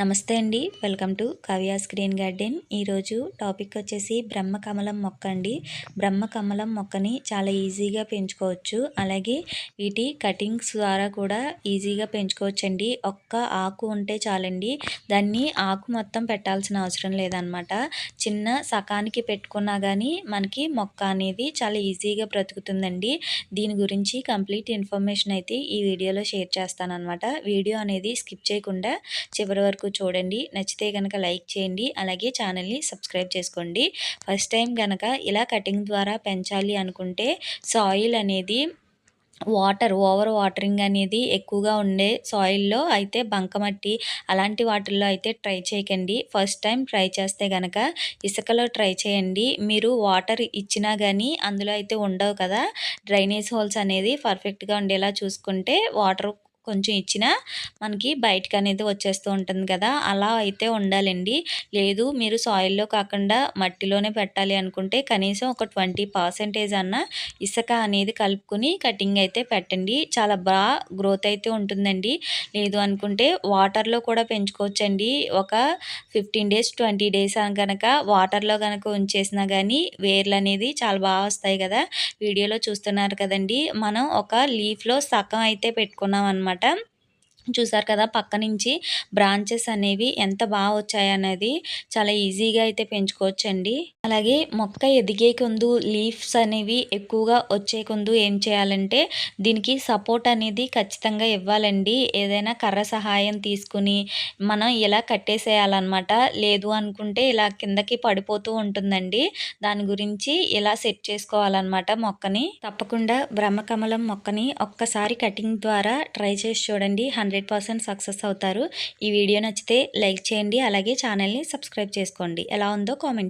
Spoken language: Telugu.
నమస్తే అండి. Welcome to Kavya screen garden. ఈరోజు టాపిక్ వచ్చేసి బ్రహ్మ కమలం మొక్క అండి. బ్రహ్మ కమలం మొక్కని చాలా ఈజీగా పెంచుకోవచ్చు. అలాగే వీటి కటింగ్స్ ద్వారా కూడా ఈజీగా పెంచుకోవచ్చు అండి ఒక్క ఆకు ఉంటే చాలండి. దాన్ని ఆకు మొత్తం పెట్టాల్సిన అవసరం లేదనమాట చిన్న సకానికి పెట్టుకున్నా కానీ మనకి మొక్క అనేది చాలా ఈజీగా బ్రతుకుతుందండి. దీని గురించి కంప్లీట్ ఇన్ఫర్మేషన్ అయితే ఈ వీడియోలో షేర్ చేస్తానన్నమాట. వీడియో అనేది స్కిప్ చేయకుండా చివరి వరకు చూడండి. నచ్చితే కనుక లైక్ చేయండి. అలాగే ఛానల్ని సబ్స్క్రైబ్ చేసుకోండి. ఫస్ట్ టైం కనుక ఇలా కటింగ్ ద్వారా పెంచాలి అనుకుంటే సాయిల్ అనేది వాటర్ ఓవర్ వాటరింగ్ అనేది ఎక్కువగా ఉండే సాయిల్లో అయితే బంకమట్టి అలాంటి వాటిల్లో అయితే ట్రై చేయకండి. ఫస్ట్ టైం ట్రై చేస్తే కనుక ఇసుకలో ట్రై చేయండి. మీరు వాటర్ ఇచ్చినా కానీ అందులో అయితే ఉండవు కదా. డ్రైనేజ్ హోల్స్ అనేది పర్ఫెక్ట్గా ఉండేలా చూసుకుంటే వాటర్ కొంచెం ఇచ్చినా మనకి బయటకు అనేది వచ్చేస్తూ ఉంటుంది కదా. అలా అయితే ఉండాలండి. లేదు మీరు సాయిల్లో కాకుండా మట్టిలోనే పెట్టాలి అనుకుంటే కనీసం ఒక ట్వంటీ పర్సెంటేజ్ అన్న ఇసుక అనేది కలుపుకొని కటింగ్ అయితే పెట్టండి. చాలా బాగా గ్రోత్ అయితే ఉంటుందండి. లేదు అనుకుంటే వాటర్లో కూడా పెంచుకోవచ్చండి. ఒక ఫిఫ్టీన్ డేస్ ట్వంటీ డేస్ కనుక వాటర్లో కనుక ఉంచేసినా కానీ వేర్లు అనేది చాలా బాగా వస్తాయి కదా. వీడియోలో చూస్తున్నారు కదండి. మనం ఒక లీఫ్లో సగం అయితే పెట్టుకున్నాం అనమాట button చూసారు కదా పక్క నుంచి బ్రాంచెస్ అనేవి ఎంత బాగా వచ్చాయనేది చాలా ఈజీగా అయితే పెంచుకోవచ్చండి. అలాగే మొక్క ఎదిగే కొందు లీఫ్స్ అనేవి ఎక్కువగా వచ్చే కొందు ఏం చేయాలంటే దీనికి సపోర్ట్ అనేది ఖచ్చితంగా ఇవ్వాలండి. ఏదైనా కర్ర సహాయం తీసుకుని మనం ఇలా కట్టేసేయాలన్నమాట. లేదు అనుకుంటే ఇలా కిందకి పడిపోతూ ఉంటుందండి. దాని గురించి ఇలా సెట్ చేసుకోవాలన్నమాట మొక్కని. తప్పకుండా బ్రహ్మకమలం మొక్కని ఒక్కసారి కటింగ్ ద్వారా ట్రై చేసి చూడండి. హండ్రెడ్ హండ్రెడ్ పర్సెంట్ సక్సెస్ అవుతారు. ఈ వీడియో నచ్చితే లైక్ చేయండి అలాగే ఛానల్ని సబ్స్క్రైబ్ చేసుకోండి. ఎలా ఉందో కామెంట్